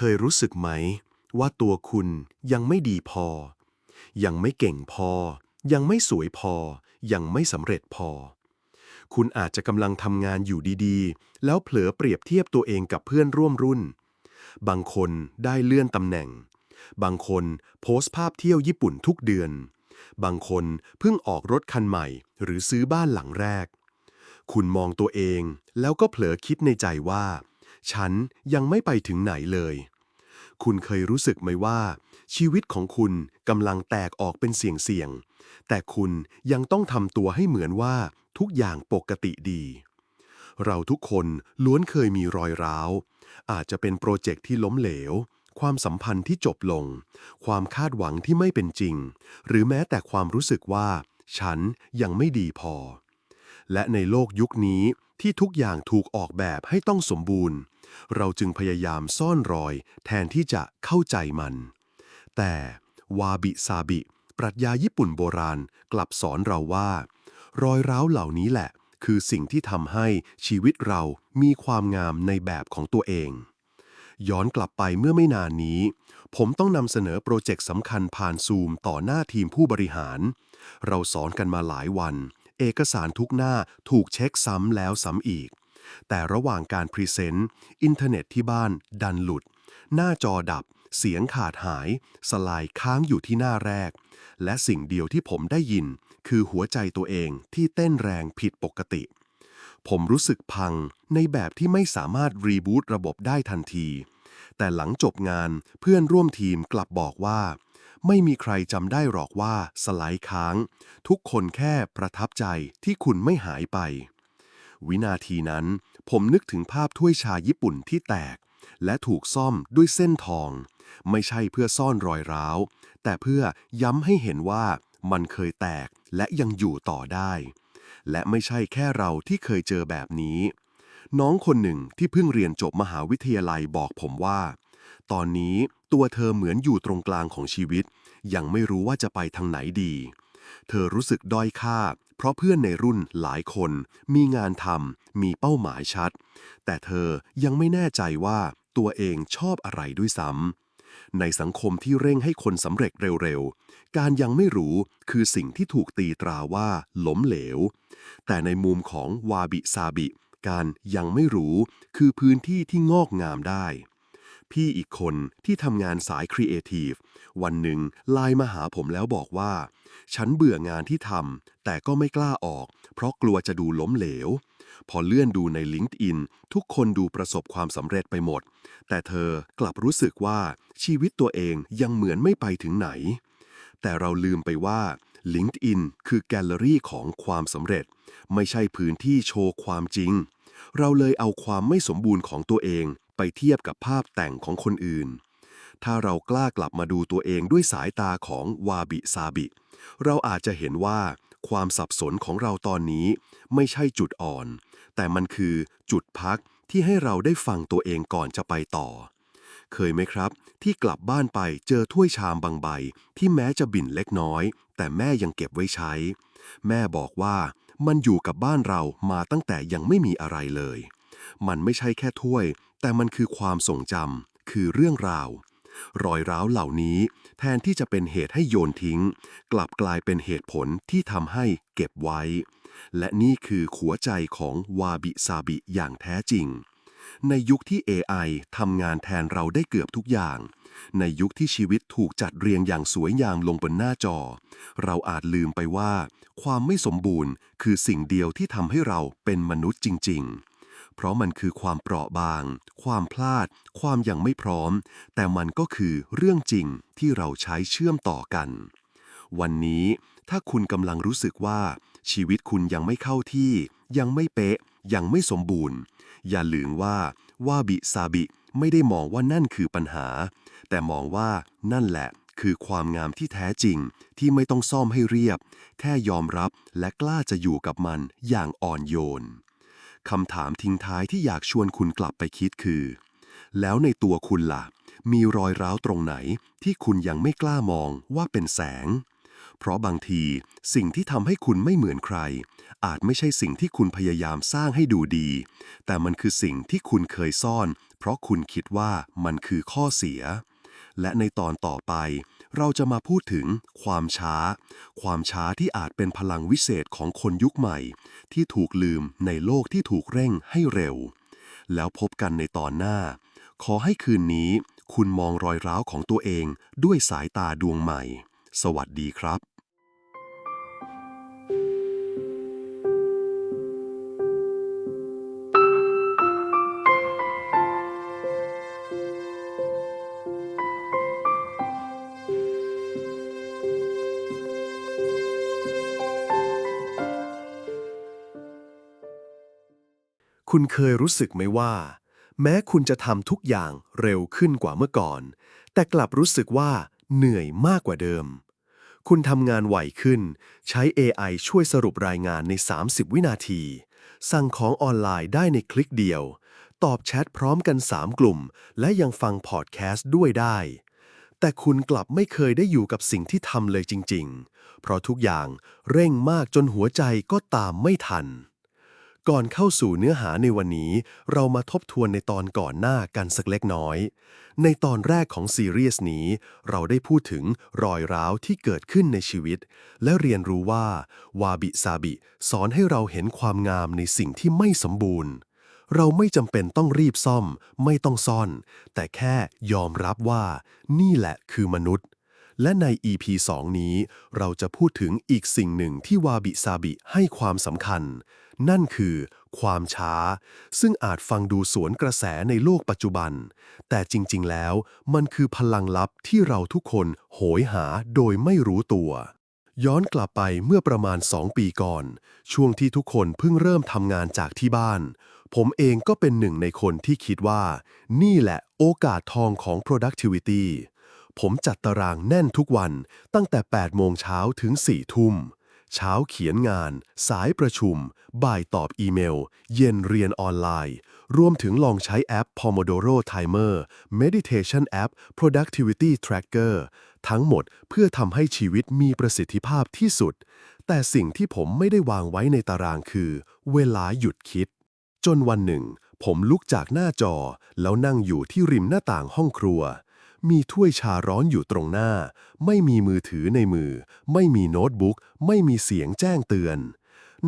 คุณเคยรู้สึกไหม ว่าตัวคุณยังไม่ดีพอ ยังไม่เก่งพอ ยังไม่สวยพอ ยังไม่สำเร็จพอ คุณอาจจะกำลังทำงานอยู่ดีๆ แล้วเผลอเปรียบเทียบตัวเองกับเพื่อนร่วมรุ่น บางคนได้เลื่อนตำแหน่ง บางคนโพสต์ภาพเที่ยวญี่ปุ่นทุกเดือน บางคนเพิ่งออกรถคันใหม่ หรือซื้อบ้านหลังแรก คุณมองตัวเองแล้วก็เผลอคิดในใจว่าฉันยังไม่ไปถึงไหนเลย คุณเคยรู้สึกไหมว่า ชีวิตของคุณกำลังแตกออกเป็นเสี่ยงๆ แต่คุณยังต้องทำตัวให้เหมือนว่าทุกอย่างปกติดี เราทุกคนล้วนเคยมีรอยร้าว อาจจะเป็นโปรเจกต์ที่ล้มเหลว ความสัมพันธ์ที่จบลง ความคาดหวังที่ไม่เป็นจริง หรือแม้แต่ความรู้สึกว่า ฉันยังไม่ดีพอ และในโลกยุคนี้ที่ทุกอย่างถูกออกแบบให้ต้องสมบูรณ์ เราจึงพยายามซ่อนรอย แทนที่จะเข้าใจมัน แต่วาบิซาบิ ปรัชญาญี่ปุ่นโบราณกลับสอนเราว่า รอยร้าวเหล่านี้แหละ คือสิ่งที่ทำให้ชีวิตเรามีความงามในแบบของตัวเอง ย้อนกลับไปเมื่อไม่นานนี้ ผมต้องนำเสนอโปรเจกต์สำคัญผ่านซูมต่อหน้าทีมผู้บริหาร เราสอนกันมาหลายวัน เอกสารทุกหน้าถูกเช็คซ้ำแล้วซ้ำอีก แต่ระหว่างการพรีเซนต์อินเทอร์เน็ตที่บ้านดันหลุด หน้าจอดับ เสียงขาดหายสไลด์ค้างอยู่ที่หน้าแรก และสิ่งเดียวที่ผมได้ยิน คือหัวใจตัวเองที่เต้นแรงผิดปกติ ผมรู้สึกพังในแบบที่ไม่สามารถรีบูตระบบได้ทันที แต่หลังจบงานเพื่อนร่วมทีมกลับบอกว่า ไม่มีใครจำได้หรอกว่าสไลด์ค้าง ทุกคนแค่ประทับใจที่คุณไม่หายไป วินาทีนั้น ผมนึกถึงภาพถ้วยชาญี่ปุ่นที่แตก และถูกซ่อมด้วยเส้นทอง ไม่ใช่เพื่อซ่อนรอยร้าว แต่เพื่อย้ำให้เห็นว่ามันเคยแตกและยังอยู่ต่อได้ และไม่ใช่แค่เราที่เคยเจอแบบนี้ น้องคนหนึ่งที่เพิ่งเรียนจบมหาวิทยาลัยบอกผมว่า ตอนนี้ตัวเธอเหมือนอยู่ตรงกลางของชีวิต ยังไม่รู้ว่าจะไปทางไหนดี เธอรู้สึกด้อยค่า เพราะเพื่อนในรุ่นหลายคน มีงานทำมีเป้าหมายชัด แต่เธอยังไม่แน่ใจว่าตัวเองชอบอะไรด้วยซ้ำในสังคมที่เร่งให้คนสำเร็จเร็วๆ การยังไม่รู้คือสิ่งที่ถูกตีตราว่าล้มเหลว แต่ในมุมของวาบิซาบิ การยังไม่รู้ คือพื้นที่ที่งอกงามได้ พี่อีกคนที่ทำงานสายครีเอทีฟวันหนึ่งไลน์มาหาผมแล้วบอกว่า ฉันเบื่องานที่ทำแต่ก็ไม่กล้าออก เพราะกลัวจะดูล้มเหลว พอเลื่อนดูใน LinkedIn ทุกคนดูประสบความสำเร็จไปหมด แต่เธอกลับรู้สึกว่าชีวิตตัวเองยังเหมือนไม่ไปถึงไหน แต่เราลืมไปว่า LinkedIn คือแกลเลอรี่ของความสำเร็จ ไม่ใช่พื้นที่โชว์ความจริง เราเลยเอาความไม่สมบูรณ์ของตัวเอง ไปเทียบกับภาพแต่งของคนอื่น ถ้าเรากล้ากลับมาดูตัวเองด้วยสายตาของวาบิซาบิ เราอาจจะเห็นว่าความสับสนของเราตอนนี้ ไม่ใช่จุดอ่อน แต่มันคือจุดพักที่ให้เราได้ฟังตัวเองก่อนจะไปต่อ เคยไหมครับ ที่กลับบ้านไปเจอถ้วยชามบางใบ ที่แม้จะบิ่นเล็กน้อย แต่แม่ยังเก็บไว้ใช้ แม่บอกว่ามันอยู่กับบ้านเรามาตั้งแต่ยังไม่มีอะไรเลย มันไม่ใช่แค่ถ้วย แต่มันคือความทรงจำคือเรื่องราว รอยร้าวเหล่านี้ แทนที่จะเป็นเหตุให้โยนทิ้ง กลับกลายเป็นเหตุผลที่ทำให้เก็บไว้ และนี่คือขัวใจของวาบิซาบิอย่างแท้จริง ในยุคที่ AI ทำงานแทนเราได้เกือบทุกอย่าง ในยุคที่ชีวิตถูกจัดเรียงอย่างสวยงามลงบนหน้าจอ เราอาจลืมไปว่า ความไม่สมบูรณ์คือสิ่งเดียวที่ทำให้เราเป็นมนุษย์จริง ๆเพราะมันคือความเปราะบาง ความพลาด ความยังไม่พร้อม แต่มันก็คือเรื่องจริงที่เราใช้เชื่อมต่อกัน วันนี้ถ้าคุณกำลังรู้สึกว่า ชีวิตคุณยังไม่เข้าที่ ยังไม่เป๊ะ ยังไม่สมบูรณ์ อย่าลืมว่าว่าบิซาบิไม่ได้มองว่านั่นคือปัญหา แต่มองว่านั่นแหละคือความงามที่แท้จริงที่ไม่ต้องซ่อมให้เรียบ แค่ยอมรับและกล้าจะอยู่กับมันอย่างอ่อนโยนคำถามทิ้งท้ายที่อยากชวนคุณกลับไปคิดคือ แล้วในตัวคุณล่ะ มีรอยร้าวตรงไหนที่คุณยังไม่กล้ามองว่าเป็นแสง เพราะบางทีสิ่งที่ทำให้คุณไม่เหมือนใคร อาจไม่ใช่สิ่งที่คุณพยายามสร้างให้ดูดี แต่มันคือสิ่งที่คุณเคยซ่อน เพราะคุณคิดว่ามันคือข้อเสีย และในตอนต่อไป เราจะมาพูดถึงความช้า ความช้าที่อาจเป็นพลังวิเศษของคนยุคใหม่ ที่ถูกลืมในโลกที่ถูกเร่งให้เร็ว แล้วพบกันในตอนหน้า ขอให้คืนนี้คุณมองรอยร้าวของตัวเองด้วยสายตาดวงใหม่ สวัสดีครับ คุณเคยรู้สึกไหมว่า แม้คุณจะทำทุกอย่างเร็วขึ้นกว่าเมื่อก่อน แต่กลับรู้สึกว่าเหนื่อยมากกว่าเดิม คุณทำงานไหวขึ้น ใช้ AI ช่วยสรุปรายงานใน 30 วินาที สั่งของออนไลน์ได้ในคลิกเดียว ตอบแชทพร้อมกัน 3 กลุ่ม และยังฟังพอดแคสต์ด้วยได้ แต่คุณกลับไม่เคยได้อยู่กับสิ่งที่ทำเลยจริง ๆ เพราะทุกอย่างเร่งมากจนหัวใจก็ตามไม่ทัน ก่อนเข้าสู่เนื้อหาในวันนี้ เรามาทบทวนในตอนก่อนหน้ากันสักเล็กน้อย ในตอนแรกของซีรีส์นี้ เราได้พูดถึงรอยร้าวที่เกิดขึ้นในชีวิต และเรียนรู้ว่าวาบิซาบิสอนให้เราเห็นความงามในสิ่งที่ไม่สมบูรณ์ เราไม่จำเป็นต้องรีบซ่อม ไม่ต้องซ่อน แต่แค่ยอมรับว่า นี่แหละคือมนุษย์และใน EP 2 นี้ เราจะพูดถึงอีกสิ่งหนึ่งที่วาบิซาบิให้ความสำคัญ นั่นคือ ความช้า ซึ่งอาจฟังดูสวนกระแสในโลกปัจจุบัน แต่จริงๆ แล้วมันคือพลังลับที่เราทุกคนโหยหาโดยไม่รู้ตัว ย้อนกลับไปเมื่อประมาณ 2 ปีก่อน ช่วงที่ทุกคนเพิ่งเริ่มทำงานจากที่บ้าน ผมเองก็เป็นหนึ่งในคนที่คิดว่า นี่แหละโอกาสทองของ productivity ผมจัดตารางแน่นทุกวันตั้งแต่ 8 โมงเช้าถึง 4 ทุ่ม เช้าเขียนงาน สายประชุม บ่ายตอบอีเมล เย็นเรียนออนไลน์ รวมถึงลองใช้แอป Pomodoro Timer Meditation App Productivity Tracker ทั้งหมดเพื่อทำให้ชีวิตมีประสิทธิภาพที่สุด แต่สิ่งที่ผมไม่ได้วางไว้ในตารางคือ เวลาหยุดคิด จนวันหนึ่ง ผมลุกจากหน้าจอ แล้วนั่งอยู่ที่ริมหน้าต่างห้องครัว มีถ้วยชาร้อนอยู่ตรงหน้า ไม่มีมือถือในมือ ไม่มีโน้ตบุ๊ก ไม่มีเสียงแจ้งเตือน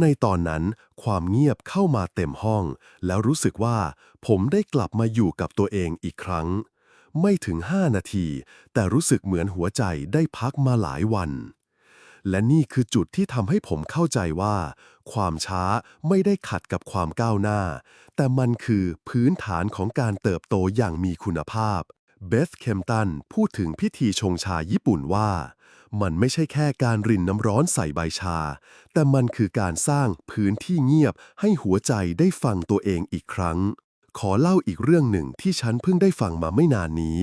ในตอนนั้นความเงียบเข้ามาเต็มห้อง แล้วรู้สึกว่า ผมได้กลับมาอยู่กับตัวเองอีกครั้ง ไม่ถึง5นาที แต่รู้สึกเหมือนหัวใจได้พักมาหลายวัน และนี่คือจุดที่ทำให้ผมเข้าใจว่า ความช้าไม่ได้ขัดกับความก้าวหน้า แต่มันคือพื้นฐานของการเติบโตอย่างมีคุณภาพ เบธเคมตันพูดถึงพิธีชงชาญี่ปุ่นว่า มันไม่ใช่แค่การรินน้ำร้อนใส่ใบชา แต่มันคือการสร้างพื้นที่เงียบให้หัวใจได้ฟังตัวเองอีกครั้ง ขอเล่าอีกเรื่องหนึ่งที่ฉันเพิ่งได้ฟังมาไม่นานนี้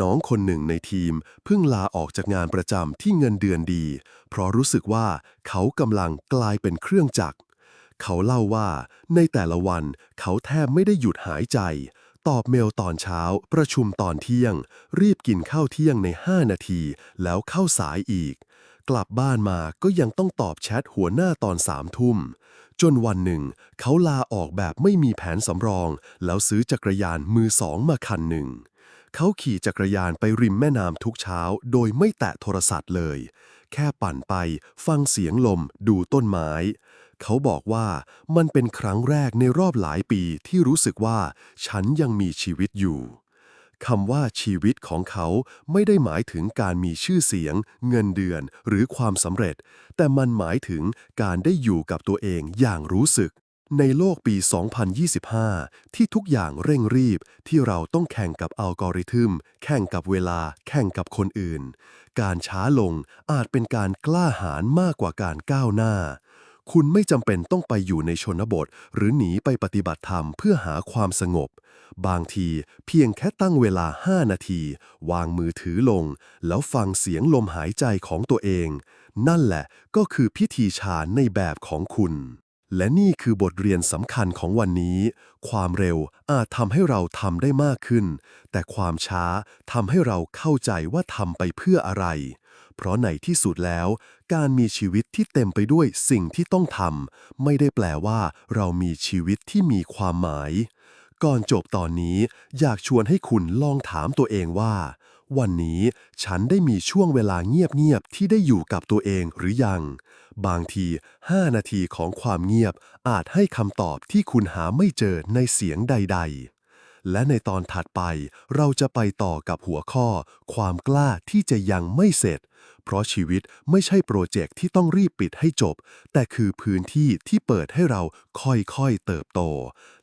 น้องคนหนึ่งในทีมเพิ่งลาออกจากงานประจำที่เงินเดือนดี เพราะรู้สึกว่าเขากำลังกลายเป็นเครื่องจักรเขาเล่าว่าในแต่ละวันเขาแทบไม่ได้หยุดหายใจ ตอบเมลตอนเช้า ประชุมตอนเที่ยง รีบกินข้าวเที่ยงใน 5 นาที แล้วเข้าสายอีก กลับบ้านมาก็ยังต้องตอบแชทหัวหน้าตอนสามทุ่ม จนวันหนึ่ง เขาลาออกแบบไม่มีแผนสำรอง แล้วซื้อจักรยานมือสองมาคันหนึ่ง เขาขี่จักรยานไปริมแม่น้ำทุกเช้า โดยไม่แตะโทรศัพท์เลย แค่ปั่นไป ฟังเสียงลม ดูต้นไม้ เขาบอกว่ามันเป็นครั้งแรกในรอบหลายปีที่รู้สึกว่าฉันยังมีชีวิตอยู่คำว่าชีวิตของเขาไม่ได้หมายถึงการมีชื่อเสียง เงินเดือนหรือความสำเร็จ แต่มันหมายถึงการได้อยู่กับตัวเองอย่างรู้สึก ในโลกปี 2025 ที่ทุกอย่างเร่งรีบที่เราต้องแข่งกับอัลกอริทึม แข่งกับเวลา แข่งกับคนอื่น การช้าลงอาจเป็นการกล้าหาญมากกว่าการก้าวหน้า คุณไม่จำเป็นต้องไปอยู่ในชนบท หรือหนีไปปฏิบัติธรรมเพื่อหาความสงบ บางทีเพียงแค่ตั้งเวลา 5 นาที วางมือถือลง แล้วฟังเสียงลมหายใจของตัวเอง นั่นแหละก็คือพิธีฌานในแบบของคุณ และนี่คือบทเรียนสำคัญของวันนี้ ความเร็วอาจทำให้เราทำได้มากขึ้น แต่ความช้าทำให้เราเข้าใจว่าทำไปเพื่ออะไร เพราะในที่สุดแล้ว การมีชีวิตที่เต็มไปด้วยสิ่งที่ต้องทำไม่ได้แปลว่า เรามีชีวิตที่มีความหมาย ก่อนจบตอนนี้อยากชวนให้คุณลองถามตัวเองว่า วันนี้ฉันได้มีช่วงเวลาเงียบๆที่ได้อยู่กับตัวเองหรือยัง บางที 5 นาทีของความเงียบอาจให้คำตอบที่คุณหาไม่เจอในเสียงใด ๆ และในตอนถัดไปเราจะไปต่อกับหัวข้อ ความกล้าที่จะยังไม่เสร็จ เพราะชีวิตไม่ใช่โปรเจกต์ที่ต้องรีบปิดให้จบ แต่คือพื้นที่ที่เปิดให้เราค่อยๆเติบโต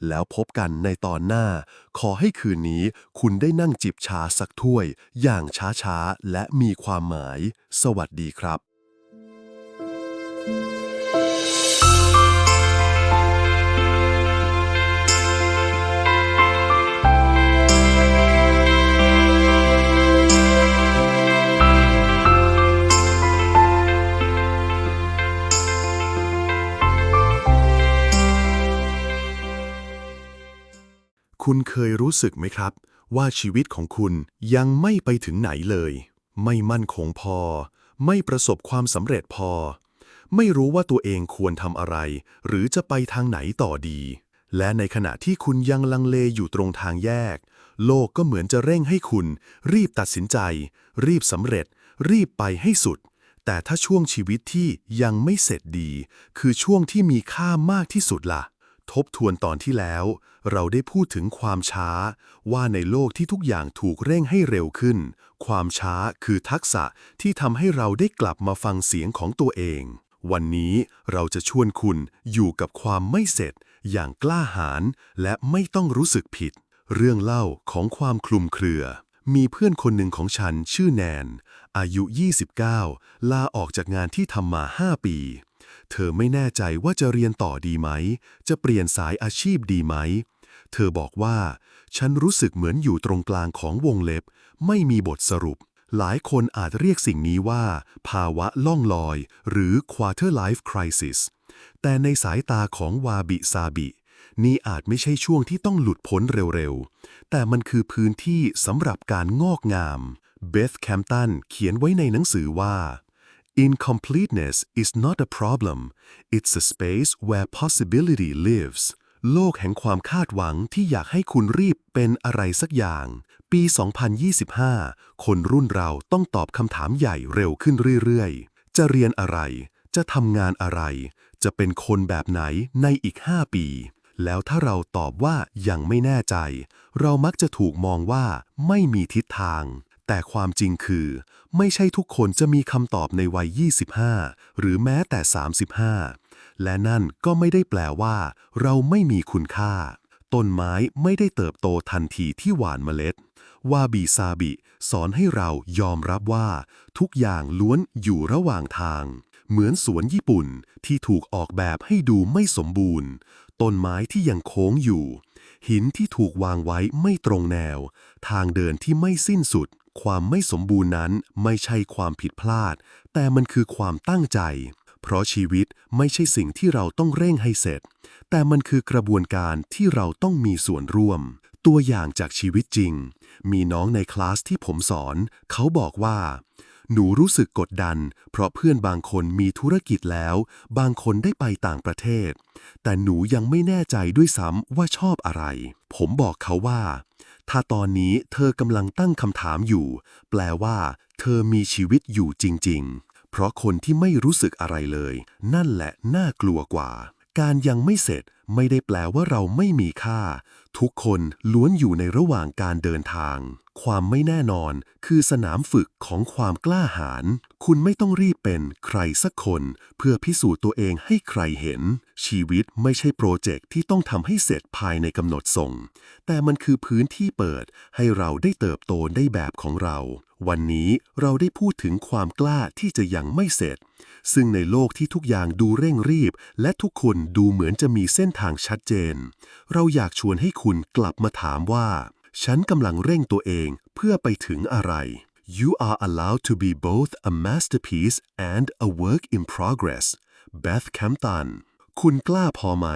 แล้วพบกันในตอนหน้า ขอให้คืนนี้คุณได้นั่งจิบชาสักถ้วย อย่างช้าๆ และมีความหมาย สวัสดีครับ คุณเคยรู้สึกไหมครับ ว่าชีวิตของคุณยังไม่ไปถึงไหนเลย ไม่มั่นคงพอ ไม่ประสบความสำเร็จพอ ไม่รู้ว่าตัวเองควรทำอะไร หรือจะไปทางไหนต่อดี และในขณะที่คุณยังลังเลอยู่ตรงทางแยก โลกก็เหมือนจะเร่งให้คุณ รีบตัดสินใจ รีบสำเร็จ รีบไปให้สุด แต่ถ้าช่วงชีวิตที่ยังไม่เสร็จดี คือช่วงที่มีค่ามากที่สุดล่ะ ทบทวนตอนที่แล้ว เราได้พูดถึงความช้า ว่าในโลกที่ทุกอย่างถูกเร่งให้เร็วขึ้น ความช้าคือทักษะที่ทำให้เราได้กลับมาฟังเสียงของตัวเอง วันนี้เราจะชวนคุณอยู่กับความไม่เสร็จ อย่างกล้าหาญและไม่ต้องรู้สึกผิด เรื่องเล่าของความคลุมเครือ มีเพื่อนคนหนึ่งของฉันชื่อแนน อายุ 29 ลาออกจากงานที่ทำมา 5 ปี เธอไม่แน่ใจว่าจะเรียนต่อดีไหม จะเปลี่ยนสายอาชีพดีไหม เธอบอกว่า ฉันรู้สึกเหมือนอยู่ตรงกลางของวงเล็บ ไม่มีบทสรุป หลายคนอาจเรียกสิ่งนี้ว่า ภาวะล่องลอย หรือ quarter life crisis แต่ในสายตาของวาบิซาบินี่อาจไม่ใช่ช่วงที่ต้องหลุดพ้นเร็วๆ แต่มันคือพื้นที่สำหรับการงอกงาม เบธแคมตันเขียนไว้ในหนังสือว่า Incompleteness is not a problem it's a space where possibility lives โลกแห่งความคาดหวังที่อยากให้คุณรีบเป็นอะไรสักอย่าง ปี 2025 คนรุ่นเราต้องตอบคำถามใหญ่เร็วขึ้นเรื่อยๆ จะเรียนอะไร จะทำงานอะไร จะเป็นคนแบบไหนในอีก 5 ปี แล้วถ้าเราตอบว่ายังไม่แน่ใจ เรามักจะถูกมองว่าไม่มีทิศทาง แต่ความจริงคือ ไม่ใช่ทุกคนจะมีคำตอบในวัย 25 หรือแม้แต่ 35 และนั่นก็ไม่ได้แปลว่า เราไม่มีคุณค่า ต้นไม้ไม่ได้เติบโตทันทีที่หวานเมล็ด วาบีซาบิ สอนให้เรายอมรับว่า ทุกอย่างล้วนอยู่ระหว่างทาง เหมือนสวนญี่ปุ่นที่ถูกออกแบบให้ดูไม่สมบูรณ์ ต้นไม้ที่ยังโค้งอยู่ หินที่ถูกวางไว้ไม่ตรงแนว ทางเดินที่ไม่สิ้นสุด ความไม่สมบูรณ์นั้นไม่ใช่ความผิดพลาด แต่มันคือความตั้งใจ เพราะชีวิตไม่ใช่สิ่งที่เราต้องเร่งให้เสร็จ แต่มันคือกระบวนการที่เราต้องมีส่วนร่วม ตัวอย่างจากชีวิตจริง มีน้องในคลาสที่ผมสอน เขาบอกว่า หนูรู้สึกกดดัน เพราะเพื่อนบางคนมีธุรกิจแล้ว บางคนได้ไปต่างประเทศ แต่หนูยังไม่แน่ใจด้วยซ้ำว่าชอบอะไร ผมบอกเขาว่า ถ้าตอนนี้เธอกำลังตั้งคำถามอยู่ แปลว่า เธอมีชีวิตอยู่จริง ๆ เพราะคนที่ไม่รู้สึกอะไรเลย นั่นแหละน่ากลัวกว่า การยังไม่เสร็จไม่ได้แปลว่าเราไม่มีค่า ทุกคนล้วนอยู่ในระหว่างการเดินทาง ความไม่แน่นอนคือสนามฝึกของความกล้าหาญคุณไม่ต้องรีบเป็นใครสักคน เพื่อพิสูจน์ตัวเองให้ใครเห็น ชีวิตไม่ใช่โปรเจกต์ที่ต้องทำให้เสร็จภายในกำหนดส่ง แต่มันคือพื้นที่เปิดให้เราได้เติบโตได้แบบของเรา วันนี้เราได้พูดถึงความกล้าที่จะยังไม่เสร็จ ซึ่งในโลกที่ทุกอย่างดูเร่งรีบ และทุกคนดูเหมือนจะมีเส้นทางชัดเจน เราอยากชวนให้คุณกลับมาถามว่า ฉันกำลังเร่งตัวเองเพื่อไปถึงอะไร You are allowed to be both a masterpiece and a work in progress Beth Campton คุณกล้าพอไหม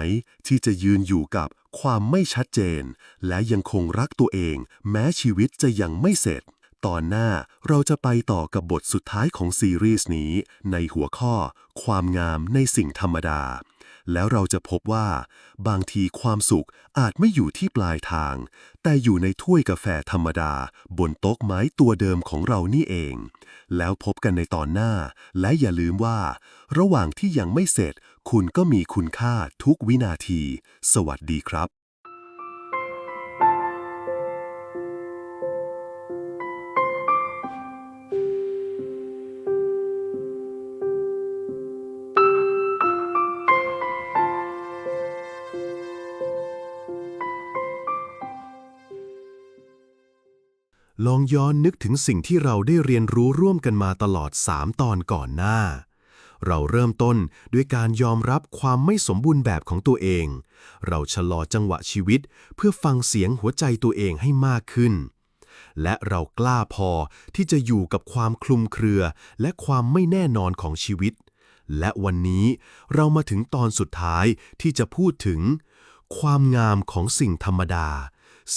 ที่จะยืนอยู่กับความไม่ชัดเจน และยังคงรักตัวเอง แม้ชีวิตจะยังไม่เสร็จ ตอนหน้าเราจะไปต่อกับบทสุดท้ายของซีรีส์นี้ ในหัวข้อ ความงามในสิ่งธรรมดา แล้วเราจะพบว่า บางทีความสุขอาจไม่อยู่ที่ปลายทาง แต่อยู่ในถ้วยกาแฟธรรมดา บนโต๊ะไม้ตัวเดิมของเรานี่เอง แล้วพบกันในตอนหน้า และอย่าลืมว่า ระหว่างที่ยังไม่เสร็จ คุณก็มีคุณค่าทุกวินาที สวัสดีครับ ย้อนนึกถึงสิ่งที่เราได้เรียนรู้ร่วมกันมาตลอด 3 ตอนก่อนหน้า เราเริ่มต้นด้วยการยอมรับความไม่สมบูรณ์แบบของตัวเอง เราชะลอจังหวะชีวิต เพื่อฟังเสียงหัวใจตัวเองให้มากขึ้น และเรากล้าพอที่จะอยู่กับความคลุมเครือ และความไม่แน่นอนของชีวิต และวันนี้เรามาถึงตอนสุดท้ายที่จะพูดถึง ความงามของสิ่งธรรมดา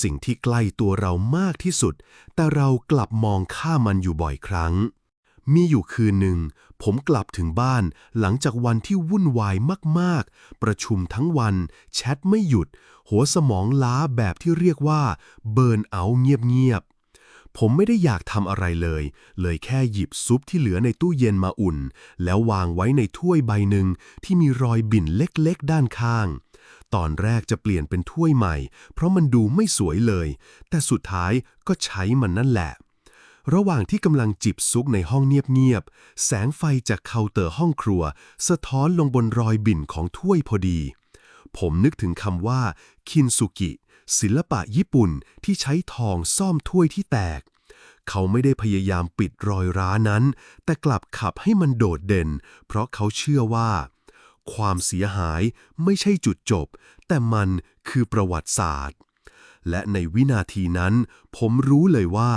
สิ่งที่ใกล้ตัวเรามากที่สุด แต่เรากลับมองข้ามมันอยู่บ่อยครั้ง มีอยู่คืนหนึ่ง ผมกลับถึงบ้านหลังจากวันที่วุ่นวายมากๆ ประชุมทั้งวัน แชทไม่หยุด หัวสมองล้าแบบที่เรียกว่า เบิร์นเอาเงียบๆ ผมไม่ได้อยากทำอะไรเลย เลยแค่หยิบซุปที่เหลือในตู้เย็นมาอุ่น แล้ววางไว้ในถ้วยใบหนึ่งที่มีรอยบิ่นเล็กๆ ด้านข้าง ตอนแรกจะเปลี่ยนเป็นถ้วยใหม่ เพราะมันดูไม่สวยเลย แต่สุดท้ายก็ใช้มันนั่นแหละ ระหว่างที่กำลังจิบซุกในห้องเงียบๆ แสงไฟจากเคาน์เตอร์ห้องครัว สะท้อนลงบนรอยบิ่นของถ้วยพอดี ผมนึกถึงคำว่า คินสุกิ ศิลปะญี่ปุ่นที่ใช้ทองซ่อมถ้วยที่แตกเขาไม่ได้พยายามปิดรอยร้านั้น แต่กลับขับให้มันโดดเด่น เพราะเขาเชื่อว่า ความเสียหายไม่ใช่จุดจบ แต่มันคือประวัติศาสตร์ และในวินาทีนั้น ผมรู้เลยว่า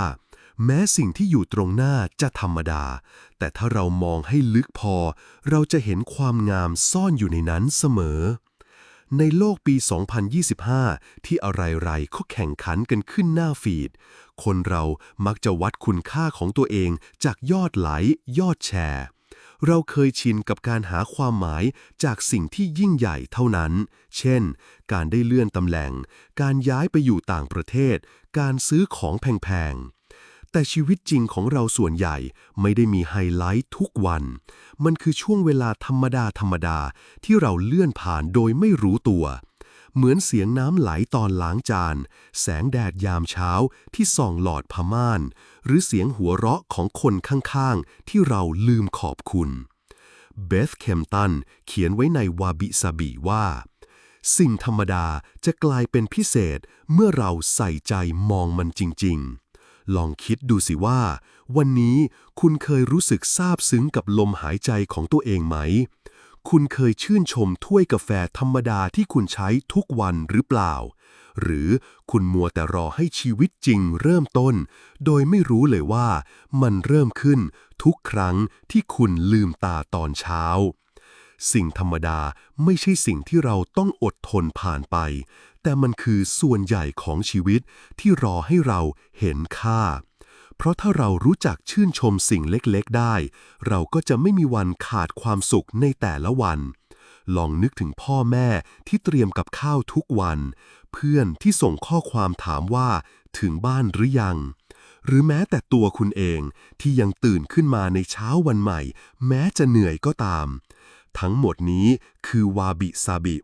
แม้สิ่งที่อยู่ตรงหน้าจะธรรมดา แต่ถ้าเรามองให้ลึกพอ เราจะเห็นความงามซ่อนอยู่ในนั้นเสมอ ในโลกปี 2025 ที่อะไรๆก็แข่งขันกันขึ้นหน้าฟีด คนเรามักจะวัดคุณค่าของตัวเองจากยอดไลค์ยอดแชร์ เราเคยชินกับการหาความหมายจากสิ่งที่ยิ่งใหญ่เท่านั้น เช่น การได้เลื่อนตำแหน่ง การย้ายไปอยู่ต่างประเทศ การซื้อของแพงๆ แต่ชีวิตจริงของเราส่วนใหญ่ไม่ได้มีไฮไลท์ทุกวัน มันคือช่วงเวลาธรรมดาธรรมดาที่เราเลื่อนผ่านโดยไม่รู้ตัว เหมือนเสียงน้ำไหลตอนล้างจาน แสงแดดยามเช้าที่ส่องหลอดพม่าน หรือเสียงหัวเราะของคนข้างๆ ที่เราลืมขอบคุณ เบธเคมตันเขียนไว้ในวาบิซาบีว่า สิ่งธรรมดาจะกลายเป็นพิเศษเมื่อเราใส่ใจมองมันจริง ๆลองคิดดูสิว่า วันนี้คุณเคยรู้สึกซาบซึ้งกับลมหายใจของตัวเองไหม คุณเคยชื่นชมถ้วยกาแฟธรรมดาที่คุณใช้ทุกวันหรือเปล่า หรือคุณมัวแต่รอให้ชีวิตจริงเริ่มต้น โดยไม่รู้เลยว่ามันเริ่มขึ้นทุกครั้งที่คุณลืมตาตอนเช้า สิ่งธรรมดาไม่ใช่สิ่งที่เราต้องอดทนผ่านไป แต่มันคือส่วนใหญ่ของชีวิตที่รอให้เราเห็นค่า เพราะถ้าเรารู้จักชื่นชมสิ่งเล็กๆได้ เราก็จะไม่มีวันขาดความสุขในแต่ละวัน ลองนึกถึงพ่อแม่ที่เตรียมกับข้าวทุกวัน เพื่อนที่ส่งข้อความถามว่าถึงบ้านหรือยัง หรือแม้แต่ตัวคุณเองที่ยังตื่นขึ้นมาในเช้าวันใหม่ แม้จะเหนื่อยก็ตาม ทั้งหมดนี้คือวาบิซาบิ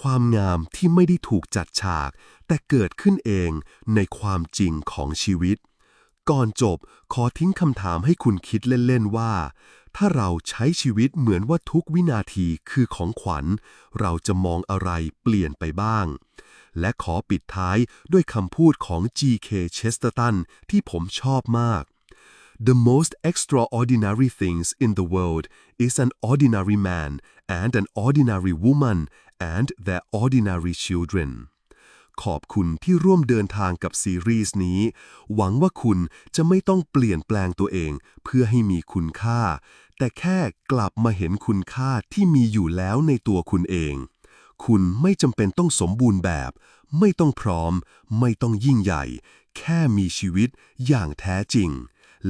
ความงามที่ไม่ได้ถูกจัดฉาก แต่เกิดขึ้นเองในความจริงของชีวิต ก่อนจบขอทิ้งคำถามให้คุณคิดเล่น ๆ ว่า ถ้าเราใช้ชีวิตเหมือนว่าทุกวินาทีคือของขวัญ เราจะมองอะไรเปลี่ยนไปบ้าง และขอปิดท้ายด้วยคำพูดของ G.K. Chesterton ที่ผมชอบมาก The most extraordinary things in the world is an ordinary man and an ordinary woman and their ordinary children ขอบคุณที่ร่วมเดินทางกับซีรีส์นี้ หวังว่าคุณจะไม่ต้องเปลี่ยนแปลงตัวเอง เพื่อให้มีคุณค่า แต่แค่กลับมาเห็นคุณค่าที่มีอยู่แล้วในตัวคุณเอง คุณไม่จำเป็นต้องสมบูรณ์แบบ ไม่ต้องพร้อม ไม่ต้องยิ่งใหญ่ แค่มีชีวิตอย่างแท้จริง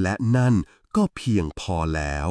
และนั่นก็เพียงพอแล้ว